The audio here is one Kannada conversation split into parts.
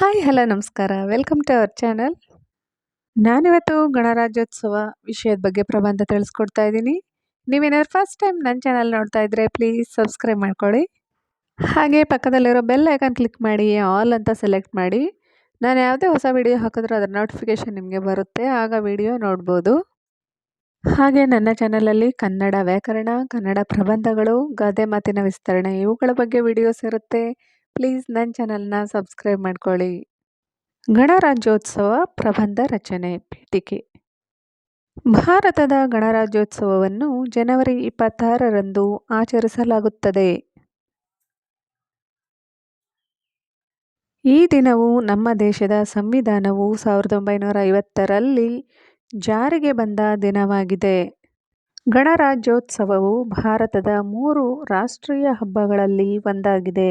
ಹಾಯ್, ಹಲೋ, ನಮಸ್ಕಾರ. ವೆಲ್ಕಮ್ ಟು ಅವರ್ ಚಾನಲ್ ನಾನಿವತ್ತು ಗಣರಾಜ್ಯೋತ್ಸವ ವಿಷಯದ ಬಗ್ಗೆ ಪ್ರಬಂಧ ತಿಳಿಸ್ಕೊಡ್ತಾ ಇದ್ದೀನಿ. ನೀವೇನಾದ್ರು ಫಸ್ಟ್ ಟೈಮ್ ನನ್ನ ಚಾನಲ್ ನೋಡ್ತಾ ಇದ್ದರೆ ಪ್ಲೀಸ್ ಸಬ್ಸ್ಕ್ರೈಬ್ ಮಾಡ್ಕೊಳ್ಳಿ. ಹಾಗೆ ಪಕ್ಕದಲ್ಲಿರೋ ಬೆಲ್ ಐಕಾನ್ ಕ್ಲಿಕ್ ಮಾಡಿ ಆಲ್ ಅಂತ ಸೆಲೆಕ್ಟ್ ಮಾಡಿ. ನಾನು ಯಾವುದೇ ಹೊಸ ವಿಡಿಯೋ ಹಾಕಿದ್ರೂ ಅದರ ನೋಟಿಫಿಕೇಷನ್ ನಿಮಗೆ ಬರುತ್ತೆ. ಆಗ ವಿಡಿಯೋ ನೋಡ್ಬೋದು. ಹಾಗೆ ನನ್ನ ಚಾನಲಲ್ಲಿ ಕನ್ನಡ ವ್ಯಾಕರಣ, ಕನ್ನಡ ಪ್ರಬಂಧಗಳು ಗಾದೆ ಮಾತಿನ ವಿಸ್ತರಣೆ, ಇವುಗಳ ಬಗ್ಗೆ ವಿಡಿಯೋಸ್ ಇರುತ್ತೆ. ಪ್ಲೀಸ್ ನನ್ನ ಚಾನಲ್ನ ಸಬ್ಸ್ಕ್ರೈಬ್ ಮಾಡ್ಕೊಳ್ಳಿ. ಗಣರಾಜ್ಯೋತ್ಸವ ಪ್ರಬಂಧ ರಚನೆ ಪೀಠಿಕೆ ಭಾರತದ ಗಣರಾಜ್ಯೋತ್ಸವವನ್ನು ಜನವರಿ ಇಪ್ಪತ್ತಾರರಂದು ಆಚರಿಸಲಾಗುತ್ತದೆ. ಈ ದಿನವು ನಮ್ಮ ದೇಶದ ಸಂವಿಧಾನವು ಸಾವಿರದ ಒಂಬೈನೂರ ಐವತ್ತರಲ್ಲಿ ಜಾರಿಗೆ ಬಂದ ದಿನವಾಗಿದೆ. ಗಣರಾಜ್ಯೋತ್ಸವವು ಭಾರತದ ಮೂರು ರಾಷ್ಟ್ರೀಯ ಹಬ್ಬಗಳಲ್ಲಿ ಒಂದಾಗಿದೆ.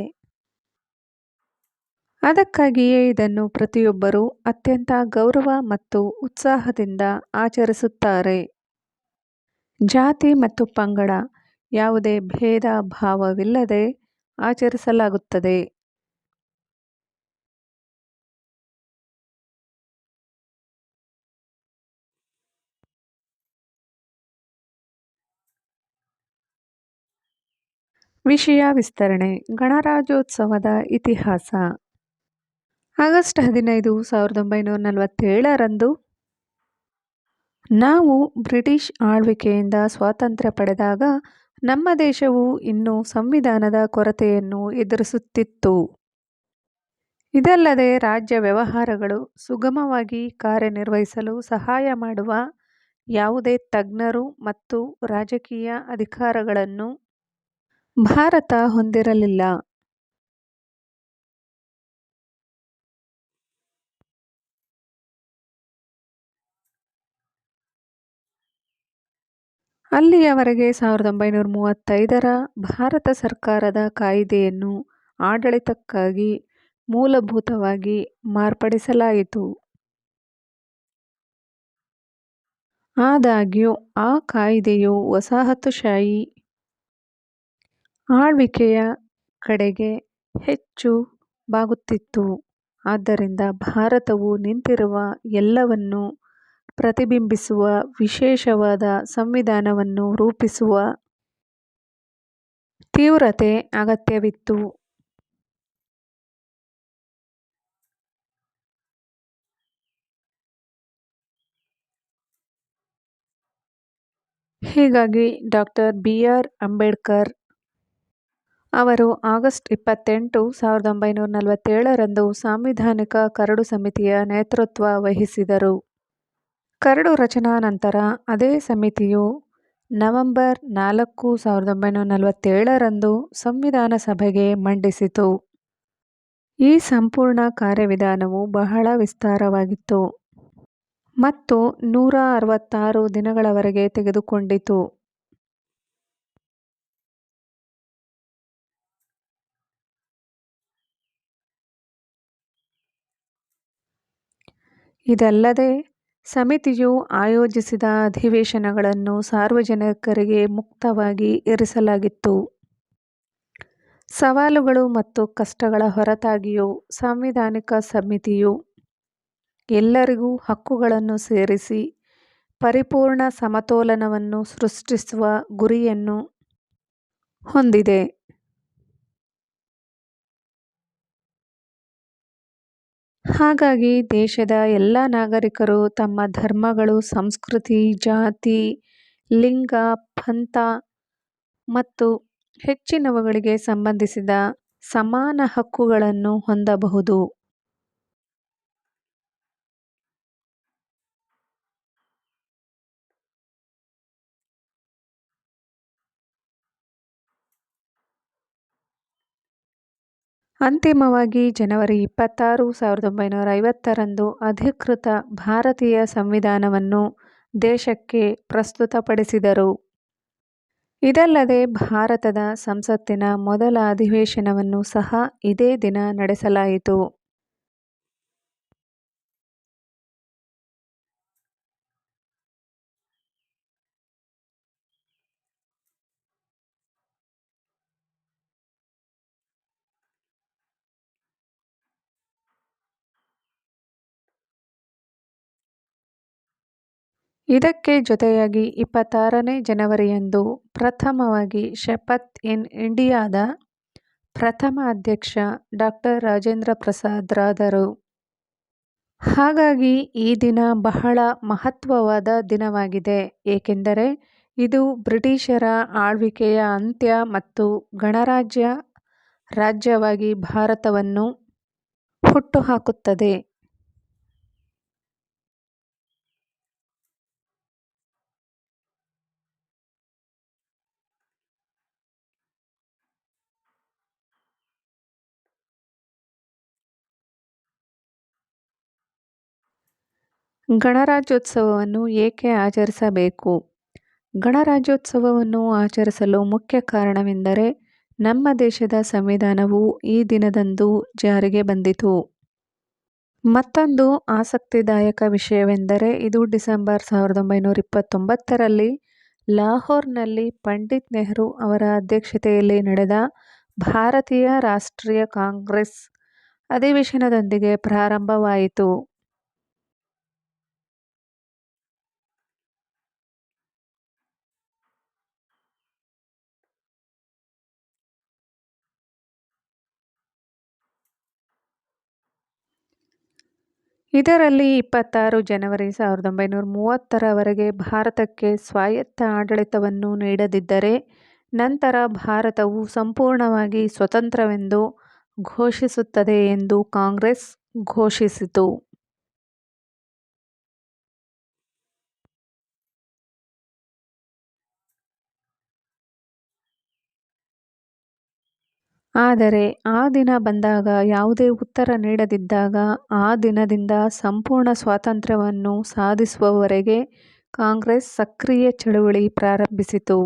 ಅದಕ್ಕಾಗಿಯೇ ಇದನ್ನು ಪ್ರತಿಯೊಬ್ಬರೂ ಅತ್ಯಂತ ಗೌರವ ಮತ್ತು ಉತ್ಸಾಹದಿಂದ ಆಚರಿಸುತ್ತಾರೆ. ಜಾತಿ ಮತ್ತು ಪಂಗಡ ಯಾವುದೇ ಭೇದ ಭಾವವಿಲ್ಲದೆ ಆಚರಿಸಲಾಗುತ್ತದೆ. ವಿಷಯ ವಿಸ್ತರಣೆ. ಗಣರಾಜ್ಯೋತ್ಸವದ ಇತಿಹಾಸ. ಆಗಸ್ಟ್ ಹದಿನೈದು ಸಾವಿರದ ಒಂಬೈನೂರ ನಲವತ್ತೇಳರಂದು ನಾವು ಬ್ರಿಟಿಷ್ ಆಳ್ವಿಕೆಯಿಂದ ಸ್ವಾತಂತ್ರ್ಯ ಪಡೆದಾಗ ನಮ್ಮ ದೇಶವು ಇನ್ನೂ ಸಂವಿಧಾನದ ಕೊರತೆಯನ್ನು ಎದುರಿಸುತ್ತಿತ್ತು. ಇದಲ್ಲದೆ ರಾಜ್ಯ ವ್ಯವಹಾರಗಳು ಸುಗಮವಾಗಿ ಕಾರ್ಯನಿರ್ವಹಿಸಲು ಸಹಾಯ ಮಾಡುವ ಯಾವುದೇ ತಜ್ಞರು ಮತ್ತು ರಾಜಕೀಯ ಅಧಿಕಾರಗಳನ್ನು ಭಾರತ ಹೊಂದಿರಲಿಲ್ಲ. ಅಲ್ಲಿಯವರೆಗೆ ಸಾವಿರದ ಒಂಬೈನೂರ ಮೂವತ್ತೈದರ ಭಾರತ ಸರ್ಕಾರದ ಕಾಯಿದೆಯನ್ನು ಆಡಳಿತಕ್ಕಾಗಿ ಮೂಲಭೂತವಾಗಿ ಮಾರ್ಪಡಿಸಲಾಯಿತು. ಆದಾಗ್ಯೂ, ಆ ಕಾಯಿದೆಯು ವಸಾಹತುಶಾಹಿ ಆಳ್ವಿಕೆಯ ಕಡೆಗೆ ಹೆಚ್ಚು ಬಾಗುತ್ತಿತ್ತು. ಆದ್ದರಿಂದ ಭಾರತವು ನಿಂತಿರುವ ಎಲ್ಲವನ್ನೂ ಪ್ರತಿಬಿಂಬಿಸುವ ವಿಶೇಷವಾದ ಸಂವಿಧಾನವನ್ನು ರೂಪಿಸುವ ತೀವ್ರತೆ ಅಗತ್ಯವಿತ್ತು. ಹೀಗಾಗಿ ಡಾಕ್ಟರ್ ಬಿ. ಆರ್. ಅಂಬೇಡ್ಕರ್ ಅವರು ಆಗಸ್ಟ್ ಇಪ್ಪತ್ತೆಂಟು, ಸಾವಿರದ ಒಂಬೈನೂರ ನಲವತ್ತೇಳರಂದು ಸಾಂವಿಧಾನಿಕ ಕರಡು ಸಮಿತಿಯ ನೇತೃತ್ವ ವಹಿಸಿದರು. ಕರಡು ರಚನಾ ನಂತರ ಅದೇ ಸಮಿತಿಯು ನವೆಂಬರ್ ನಾಲ್ಕು ಸಾವಿರದ ಒಂಬೈನೂರ ನಲವತ್ತೇಳರಂದು ಸಂವಿಧಾನ ಸಭೆಗೆ ಮಂಡಿಸಿತು. ಈ ಸಂಪೂರ್ಣ ಕಾರ್ಯವಿಧಾನವು ಬಹಳ ವಿಸ್ತಾರವಾಗಿತ್ತು ಮತ್ತು ನೂರ ಅರವತ್ತಾರು ದಿನಗಳವರೆಗೆ ತೆಗೆದುಕೊಂಡಿತು. ಇದಲ್ಲದೆ ಸಮಿತಿಯು ಆಯೋಜಿಸಿದ ಅಧಿವೇಶನಗಳನ್ನು ಸಾರ್ವಜನಿಕರಿಗೆ ಮುಕ್ತವಾಗಿ ಇರಿಸಲಾಗಿತ್ತು. ಸವಾಲುಗಳು ಮತ್ತು ಕಷ್ಟಗಳ ಹೊರತಾಗಿಯೂ ಸಾಂವಿಧಾನಿಕ ಸಮಿತಿಯು ಎಲ್ಲರಿಗೂ ಹಕ್ಕುಗಳನ್ನು ಸೇರಿಸಿ ಪರಿಪೂರ್ಣ ಸಮತೋಲನವನ್ನು ಸೃಷ್ಟಿಸುವ ಗುರಿಯನ್ನು ಹೊಂದಿದೆ. ಹಾಗಾಗಿ ದೇಶದ ಎಲ್ಲ ನಾಗರಿಕರು ತಮ್ಮ ಧರ್ಮಗಳು, ಸಂಸ್ಕೃತಿ, ಜಾತಿ, ಲಿಂಗ, ಪಂಥ ಮತ್ತು ಹೆಚ್ಚಿನವುಗಳಿಗೆ ಸಂಬಂಧಿಸಿದ ಸಮಾನ ಹಕ್ಕುಗಳನ್ನು ಹೊಂದಬಹುದು. ಅಂತಿಮವಾಗಿ ಜನವರಿ ಇಪ್ಪತ್ತಾರು, ಸಾವಿರದ ಒಂಬೈನೂರ ಐವತ್ತರಂದು ಅಧಿಕೃತ ಭಾರತೀಯ ಸಂವಿಧಾನವನ್ನು ದೇಶಕ್ಕೆ ಪ್ರಸ್ತುತಪಡಿಸಿದರು. ಇದಲ್ಲದೆ ಭಾರತದ ಸಂಸತ್ತಿನ ಮೊದಲ ಅಧಿವೇಶನವನ್ನು ಸಹ ಇದೇ ದಿನ ನಡೆಸಲಾಯಿತು. ಇದಕ್ಕೆ ಜೊತೆಯಾಗಿ ಇಪ್ಪತ್ತಾರನೇ ಜನವರಿಯಂದು ಪ್ರಥಮವಾಗಿ ಶಪಥ್ ಇನ್ ಇಂಡಿಯಾದ ಪ್ರಥಮ ಅಧ್ಯಕ್ಷ ಡಾಕ್ಟರ್ ರಾಜೇಂದ್ರ ಪ್ರಸಾದ್ರಾದರು ಹಾಗಾಗಿ ಈ ದಿನ ಬಹಳ ಮಹತ್ವವಾದ ದಿನವಾಗಿದೆ. ಏಕೆಂದರೆ ಇದು ಬ್ರಿಟಿಷರ ಆಳ್ವಿಕೆಯ ಅಂತ್ಯ ಮತ್ತು ಗಣರಾಜ್ಯ ರಾಜ್ಯವಾಗಿ ಭಾರತವನ್ನು ಹುಟ್ಟುಹಾಕುತ್ತದೆ. ಗಣರಾಜ್ಯೋತ್ಸವವನ್ನು ಏಕೆ ಆಚರಿಸಬೇಕು? ಗಣರಾಜ್ಯೋತ್ಸವವನ್ನು ಆಚರಿಸಲು ಮುಖ್ಯ ಕಾರಣವೆಂದರೆ ನಮ್ಮ ದೇಶದ ಸಂವಿಧಾನವು ಈ ದಿನದಂದು ಜಾರಿಗೆ ಬಂದಿತು. ಮತ್ತೊಂದು ಆಸಕ್ತಿದಾಯಕ ವಿಷಯವೆಂದರೆ ಇದು ಡಿಸೆಂಬರ್ ಸಾವಿರದ ಒಂಬೈನೂರ ಇಪ್ಪತ್ತೊಂಬತ್ತರಲ್ಲಿ ಲಾಹೋರ್ನಲ್ಲಿ ಪಂಡಿತ್ ನೆಹರು ಅವರ ಅಧ್ಯಕ್ಷತೆಯಲ್ಲಿ ನಡೆದ ಭಾರತೀಯ ರಾಷ್ಟ್ರೀಯ ಕಾಂಗ್ರೆಸ್ ಅಧಿವೇಶನದೊಂದಿಗೆ ಪ್ರಾರಂಭವಾಯಿತು. ಇದರಲ್ಲಿ ಇಪ್ಪತ್ತಾರು ಜನವರಿ ಸಾವಿರದ ಒಂಬೈನೂರ ಮೂವತ್ತರವರೆಗೆ ಭಾರತಕ್ಕೆ ಸ್ವಾಯತ್ತ ಆಡಳಿತವನ್ನು ನೀಡದಿದ್ದರೆ ನಂತರ ಭಾರತವು ಸಂಪೂರ್ಣವಾಗಿ ಸ್ವತಂತ್ರವೆಂದು ಘೋಷಿಸುತ್ತದೆ ಎಂದು ಕಾಂಗ್ರೆಸ್ ಘೋಷಿಸಿತು. ಆದರೆ ಆ ದಿನ ಬಂದಾಗ ಯಾವುದೇ ಉತ್ತರ ನೀಡದಿದ್ದಾಗ ಆ ದಿನದಿಂದ ಸಂಪೂರ್ಣ ಸ್ವಾತಂತ್ರ್ಯವನ್ನು ಸಾಧಿಸುವವರೆಗೆ ಕಾಂಗ್ರೆಸ್ ಸಕ್ರಿಯ ಚಳುವಳಿ ಪ್ರಾರಂಭಿಸಿತು.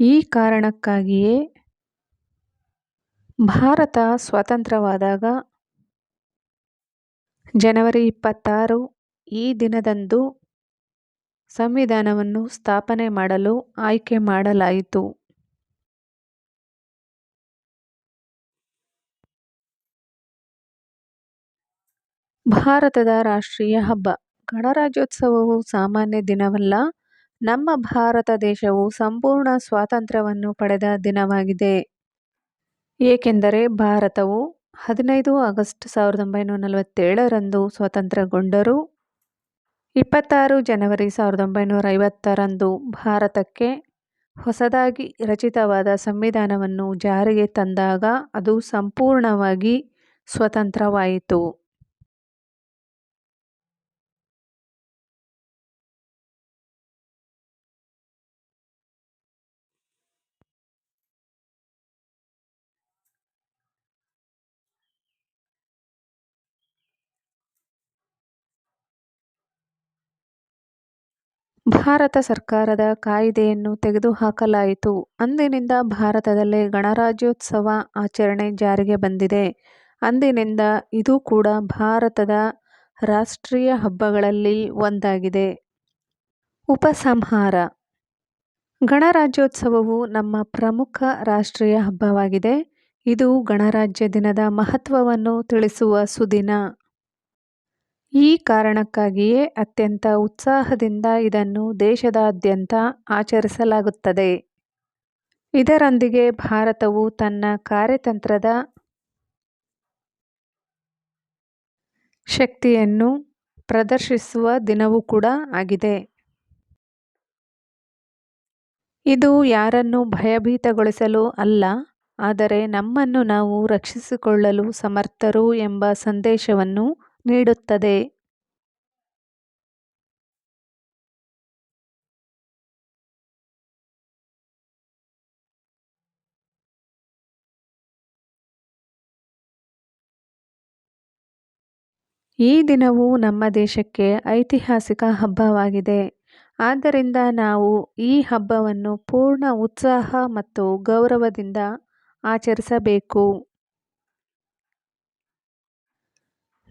ಈ ಕಾರಣಕ್ಕಾಗಿಯೇ ಭಾರತ ಸ್ವತಂತ್ರವಾದಾಗ ಜನವರಿ ಇಪ್ಪತ್ತಾರು ಈ ದಿನದಂದು ಸಂವಿಧಾನವನ್ನು ಸ್ಥಾಪನೆ ಮಾಡಲು ಆಯ್ಕೆ ಮಾಡಲಾಯಿತು. ಭಾರತದ ರಾಷ್ಟ್ರೀಯ ಹಬ್ಬ. ಗಣರಾಜ್ಯೋತ್ಸವವು ಸಾಮಾನ್ಯ ದಿನವಲ್ಲ. ನಮ್ಮ ಭಾರತ ದೇಶವು ಸಂಪೂರ್ಣ ಸ್ವಾತಂತ್ರ್ಯವನ್ನು ಪಡೆದ ದಿನವಾಗಿದೆ. ಏಕೆಂದರೆ ಭಾರತವು ಹದಿನೈದು ಆಗಸ್ಟ್ ಸಾವಿರದ ಒಂಬೈನೂರ ನಲವತ್ತೇಳರಂದು ಸ್ವತಂತ್ರಗೊಂಡರೂ. ಇಪ್ಪತ್ತಾರು ಜನವರಿ ಸಾವಿರದ ಒಂಬೈನೂರ ಐವತ್ತರಂದು ಭಾರತಕ್ಕೆ ಹೊಸದಾಗಿ ರಚಿತವಾದ ಸಂವಿಧಾನವನ್ನು ಜಾರಿಗೆ ತಂದಾಗ ಅದು ಸಂಪೂರ್ಣವಾಗಿ ಸ್ವತಂತ್ರವಾಯಿತು. ಭಾರತ ಸರ್ಕಾರದ ಕಾಯಿದೆಯನ್ನು ತೆಗೆದುಹಾಕಲಾಯಿತು. ಅಂದಿನಿಂದ ಭಾರತದಲ್ಲಿ ಗಣರಾಜ್ಯೋತ್ಸವ ಆಚರಣೆ ಜಾರಿಗೆ ಬಂದಿದೆ. ಅಂದಿನಿಂದ ಇದು ಕೂಡ ಭಾರತದ ರಾಷ್ಟ್ರೀಯ ಹಬ್ಬಗಳಲ್ಲಿ ಒಂದಾಗಿದೆ. ಉಪಸಂಹಾರ. ಗಣರಾಜ್ಯೋತ್ಸವವು ನಮ್ಮ ಪ್ರಮುಖ ರಾಷ್ಟ್ರೀಯ ಹಬ್ಬವಾಗಿದೆ. ಇದು ಗಣರಾಜ್ಯ ದಿನದ ಮಹತ್ವವನ್ನು ತಿಳಿಸುವ ಸುದಿನ. ಈ ಕಾರಣಕ್ಕಾಗಿಯೇ ಅತ್ಯಂತ ಉತ್ಸಾಹದಿಂದ ಇದನ್ನು ದೇಶದಾದ್ಯಂತ ಆಚರಿಸಲಾಗುತ್ತದೆ. ಇದರೊಂದಿಗೆ ಭಾರತವು ತನ್ನ ಕಾರ್ಯತಂತ್ರದ ಶಕ್ತಿಯನ್ನು ಪ್ರದರ್ಶಿಸುವ ದಿನವೂ ಕೂಡ ಆಗಿದೆ. ಇದು ಯಾರನ್ನು ಭಯಭೀತಗೊಳಿಸಲು ಅಲ್ಲ, ಆದರೆ ನಮ್ಮನ್ನು ನಾವು ರಕ್ಷಿಸಿಕೊಳ್ಳಲು ಸಮರ್ಥರು ಎಂಬ ಸಂದೇಶವನ್ನು ನೀಡುತ್ತದೆ. ಈ ದಿನವು ನಮ್ಮ ದೇಶಕ್ಕೆ ಐತಿಹಾಸಿಕ ಹಬ್ಬವಾಗಿದೆ. ಆದ್ದರಿಂದ ನಾವು ಈ ಹಬ್ಬವನ್ನು ಪೂರ್ಣ ಉತ್ಸಾಹ ಮತ್ತು ಗೌರವದಿಂದ ಆಚರಿಸಬೇಕು.